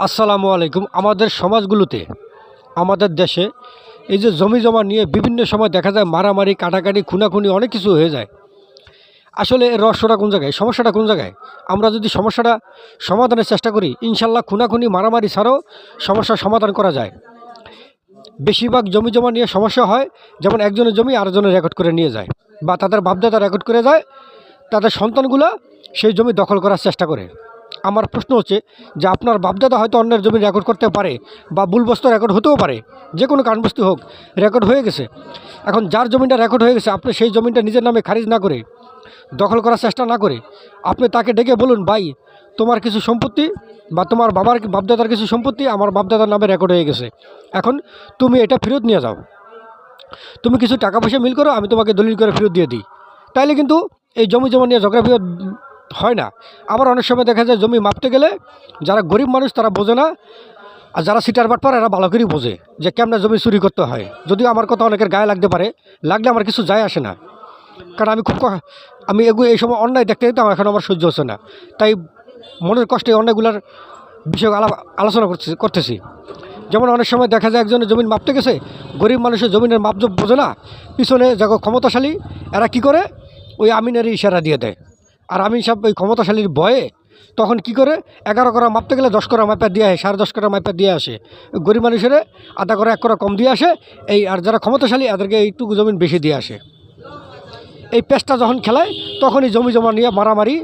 আসসালামু আলাইকুম। আমাদের সমাজগুলোতে, আমাদের দেশে এই যে জমি জমা নিয়ে বিভিন্ন সময় দেখা যায় মারামারি, কাটাকাটি, খুনাখুনি অনেক কিছু হয়ে যায়। আসলে রহস্যটা কোন জায়গায়? সমস্যাটা কোন জায়গায়? আমরা যদি সমস্যাটা সমাধানের চেষ্টা করি, ইনশাল্লাহ খুনাখুনি, মারামারি ছাড়াও সমস্যার সমাধান করা যায়। বেশিরভাগ জমি জমা নিয়ে সমস্যা হয়, যেমন একজনের জমি আরেকজনের রেকর্ড করে নিয়ে যায় বা তাদের বাপদাদা রেকর্ড করে যায়, তাদের সন্তানগুলো সেই জমি দখল করার চেষ্টা করে। আমার প্রশ্ন হচ্ছে যে আপনার বাপদাদা হয়তো অন্যের জমি রেকর্ড করতে পারে বা ভুলবস্ত রেকর্ড হতেও পারে, যে কোনো কারণবস্তু হোক রেকর্ড হয়ে গেছে। এখন যার জমিটা রেকর্ড হয়ে গেছে, আপনি সেই জমিটা নিজের নামে খারিজ না করে, দখল করার চেষ্টা না করে, আপনি তাকে ডেকে বলুন, ভাই, তোমার কিছু সম্পত্তি বা তোমার বাবার বাপদাদার কিছু সম্পত্তি আমার বাপদাদার নামে রেকর্ড হয়ে গেছে। এখন তুমি এটা ফেরত নিয়ে যাও। তুমি কিছু টাকা পয়সা মিল করো, আমি তোমাকে দলিল করে ফেরত দিয়ে দিই। তাইলে কিন্তু এই জমি জমা নিয়ে ঝগড়া হয় না। আবার অনেক সময় দেখা যায় জমি মাপতে গেলে যারা গরিব মানুষ তারা বোঝে না, আর যারা সিটার বাট বাটপার এরা ভালো করেই বোঝে যে কেমনে জমি চুরি করতে হয়। যদিও আমার কথা অনেকের গায়ে লাগতে পারে, লাগলে আমার কিছু যায় আসে না। কারণ আমি খুব আমি এগুলো এই সময় অন্যায় দেখতে আমার এখন আমার সহ্য হচ্ছে না। তাই মনের কষ্টে অন্যায়গুলোর বিষয়ে আলোচনা করতেছি করতেছি। যেমন অনেক সময় দেখা যায় একজনের জমিন মাপতে গেছে, গরিব মানুষের জমিনের মাপজোপ বোঝে না, পিছনে যাকে ক্ষমতাশালী, এরা কি করে? ওই আমিনের ইশারা দিয়ে দেয়। আর আমি সব ওই ক্ষমতাশালীর ভয়ে তখন কি করে? এগারো করা মাপতে গেলে দশ করা মাপা দিয়ে আসে, সাড়ে দশ করা মাপা দিয়ে আসে। গরিব মানুষের আধা করা এক করা কম দিয়ে আসে, এই আর যারা ক্ষমতাশালী এদেরকে এইটুকু জমিন বেশি দিয়ে আসে। এই পেস্টটা যখন খেলায়, তখনই জমি জমা নিয়ে মারামারি,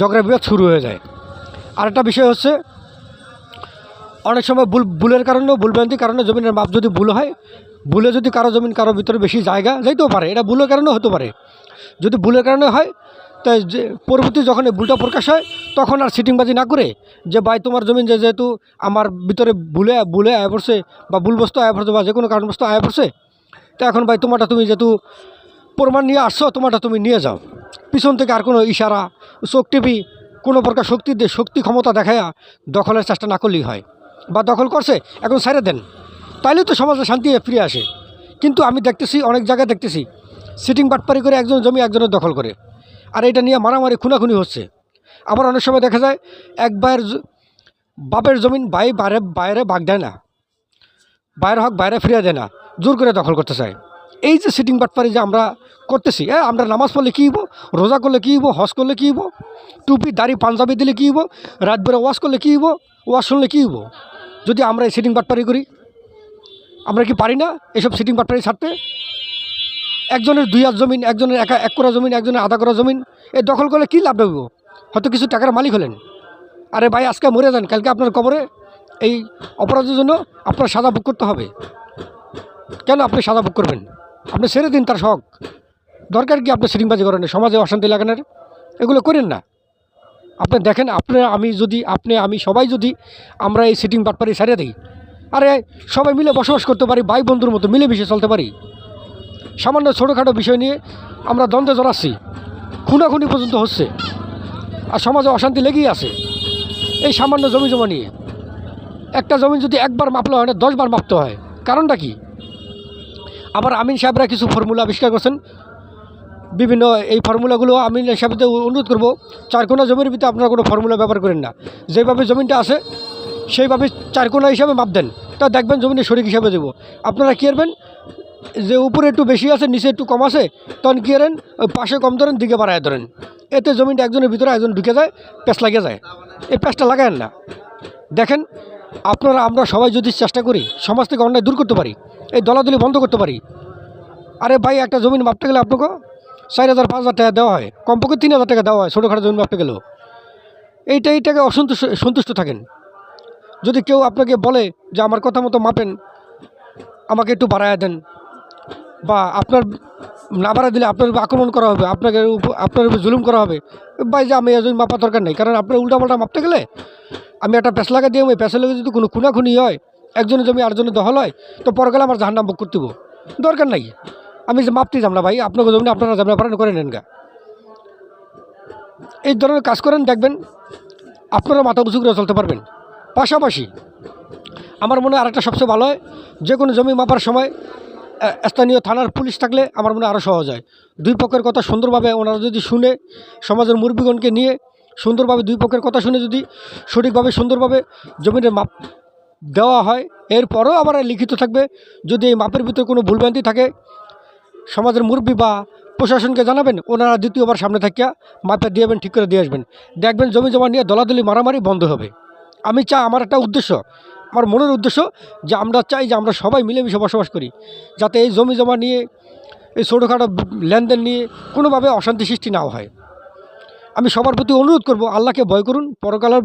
ঝগড়া বিবাদ শুরু হয়ে যায়। আর একটা বিষয় হচ্ছে, অনেক সময় ভুল, ভুলের কারণেও, ভুলভ্রান্তির কারণে জমিনের মাপ যদি ভুল হয় বুলে যদি কারও জমিন কারও ভিতরে বেশি জায়গা যাইতেও পারে, এটা ভুলের কারণেও হতে পারে। যদি বুলের কারণে হয় তাই যে পরবর্তী যখন এই ভুলটা প্রকাশ হয়, তখন আর সিটিংবাজি না করে যে, ভাই, তোমার জমিন যে যেহেতু আমার ভিতরে ভুলে ভুলে আয়া পড়ছে বা ভুল বস্তু আয়া পড়ছে বা যে কোনো কারণবস্তু আয় পড়ছে, তো এখন ভাই, তোমারটা তুমি যেহেতু প্রমাণ নিয়ে আসছো, তোমারটা তুমি নিয়ে যাও। পিছন থেকে আর কোনো ইশারা চোখ টিপি কোনো প্রকার শক্তি দিয়ে, শক্তি ক্ষমতা দেখায়া দখলের চেষ্টা না করলেই হয় বা দখল করছে, এখন ছেড়ে দেন। তাইলে তো সমাজে শান্তি ফিরে আসে। কিন্তু আমি দেখতেছি, অনেক জায়গায় দেখতেছি, সিটিং বাটপারি করে একজন জমি একজনের দখল করে। আর এটা নিয়ে মারামারি, খুনাখুনি হচ্ছে। আবার অনেক সময় দেখা যায়, এক ভাইয়ের বাপের জমিন ভাই বাইরে বাইরে বাগ দেয় না। বাইরে হক, বাইরে ফিরিয়ে দেয় না। জোর করে দখল করতে চায়। এই যে সিটিং বাটপারি যে আমরা করতেছি হ্যাঁ আমরা নামাজ পড়লে কী হব রোজা করলে কী হব হজ করলে কী হব টুপি, দাড়ি, পাঞ্জাবি দিলে কী হব রাত বেড়ে ওয়াশ করলে কী হব ওয়াশ শুনলে কী হব যদি আমরা এই সিটিং বাটপারি করি, আমরা কি পারি না এসব সিটিং বাটপারি ছাড়তে? একজনের দুই হাত জমিন, একজনের একা এক করা জমিন, একজনের আধা করা জমিন, এ দখল করলে কী লাভ দেবো হয়তো কিছু টাকার মালিক হলেন। আরে ভাই, আজকে মরে যান, কালকে আপনার কবরে এই অপরাধের জন্য আপনার সাজা ভোগ করতে হবে। কেন আপনি সাজা ভোগ করবেন? আপনি ছেড়ে দিন তার শখ। দরকার কি আপনি সিটিংবাজি করেন? সমাজে অশান্তি লাগানোর এগুলো করেন না। আপনি দেখেন, আপনি, আমি যদি, আপনি, আমি সবাই যদি আমরা এই সিটিং বাটপারি ছাড়িয়ে দিই, আরে সবাই মিলে বসবাস করতে পারি ভাই বন্ধুর মতো মিলেমিশে চলতে পারি। সামান্য ছোটোখাটো বিষয় নিয়ে আমরা দ্বন্দ্বে জড়াচ্ছি, খুনাখুনি পর্যন্ত হচ্ছে আর সমাজে অশান্তি লেগেই আছে। এই সামান্য জমি জমা নিয়ে একটা জমি যদি একবার মাপলে হয় না, দশবার মাপতে হয়, কারণটা কি? আবার আমিন সাহেবরা কিছু ফর্মুলা আবিষ্কার করছেন। বিভিন্ন এই ফর্মুলাগুলো আমিন সাহেবদের অনুরোধ করব, চারকোনা জমির ভিতরে আপনারা কোনো ফর্মুলা ব্যবহার করেন না। যেভাবে জমিনটা আছে, সেইভাবে চারকোনা হিসাবে মাপ দেন। তা দেখবেন জমিনের শরিক হিসাবে দেবো। আপনারা কী করবেন? যে উপরে একটু বেশি আছে, নিচে একটু কম আছে, তখন কী করেন, ওই পাশে কম ধরেন, দিকে বাড়ায় ধরেন। এতে জমিনটা একজনের ভিতরে একজন ঢুকে যায় প্যাঁচ লাগিয়ে যায়। এই প্যাঁচটা লাগায়েন না। দেখেন, আপনারা, আমরা সবাই যদি চেষ্টা করি সমাজ থেকে অন্যায় দূর করতে পারি, এই দলাদলি বন্ধ করতে পারি, আরে ভাই, একটা জমিন মাপতে গেলে আপনাকে চার হাজার, পাঁচ হাজার টাকা দেওয়া হয়, কমপক্ষে তিন হাজার টাকা দেওয়া হয়, ছোটোখাটো জমি মাপতে গেলেও। এইটা, এইটাকে অসন্তুষ্ট, সন্তুষ্ট থাকেন। যদি কেউ আপনাকে বলে যে, আমার কথা মতো মাপেন, আমাকে একটু বাড়ায় দেন বা আপনার না বাড়া দিলে আপনার উপর আক্রমণ করা হবে, আপনাকে আপনার উপর জুলুম করা হবে। ভাই, যে আমি এজন মাপা দরকার নেই, কারণ আপনার উল্টাপাল্টা মাপতে গেলে আমি একটা প্যাঁচ লাগা দিয়ে ওই প্যাঁচের লগে যদি কোনো খুনাখুনি হয়, একজনের জমি আরেকজনের দহল হয়, তো পর গেলে আমার জাহান্নাম বুক করতে। দরকার নাই। আমি যে মাপতে যাম না ভাই, আপনাকে জমি আপনারা যাবেন পারেন করে নেন গা। এই ধরনের কাজ করেন, দেখবেন আপনারা মাথা উঁচু করে চলতে পারবেন। পাশাপাশি আমার মনে হয় আরেকটা সবচেয়ে ভালো হয়, যে কোনো জমি মাপার সময় স্থানীয় থানার পুলিশ থাকলে আমার মনে আরও সহজ হয়। দুই পক্ষের কথা সুন্দরভাবে ওনারা যদি শুনে সমাজের মুরব্বীগণকে নিয়ে সুন্দরভাবে দুই পক্ষের কথা শুনে যদি সঠিকভাবে সুন্দরভাবে জমিনের মাপ দেওয়া হয়, এরপরও আবার লিখিত থাকবে। যদি এই মাপের ভিতরে কোনো ভুলভ্রান্তি থাকে, সমাজের মুরব্বী বা প্রশাসনকে জানাবেন, ওনারা দ্বিতীয়বার সামনে থাকিয়া মাপে দিয়ে যাবেন ঠিক করে দিয়ে আসবেন। দেখবেন জমি জমা নিয়ে দলাদলি মারামারি বন্ধ হবে। আমি চা আমার একটা উদ্দেশ্য আমার মনের উদ্দেশ্য যে আমরা চাই যে আমরা সবাই মিলেমিশে বসবাস করি, যাতে এই জমি জমা নিয়ে, এই ছোটোখাটো লেনদেন নিয়ে কোনোভাবে অশান্তি সৃষ্টি নাও হয়। আমি সবার প্রতি অনুরোধ করব, আল্লাহকে ভয় করুন, পরকালের,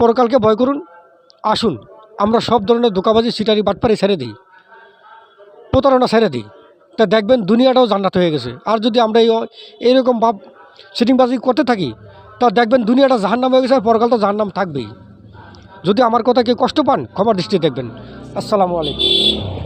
পরকালকে ভয় করুন, আসুন, আমরা সব ধরনের দোকাবাজি সিটারি বাটপারি ছেড়ে দিই, প্রতারণা ছেড়ে দিই। তা দেখবেন দুনিয়াটাও জান্নাত হয়ে গেছে। আর যদি আমরা এই এইরকম ভাব সিটিংবাজি করতে থাকি, তা দেখবেন দুনিয়াটা জাহান্নাম হয়ে গেছে আর পরকাল তো জাহান্নাম থাকবেই। যদি আমার কথা কেউ কষ্ট পান ক্ষমার দৃষ্টি দেখবেন। আসসালামু আলাইকুম।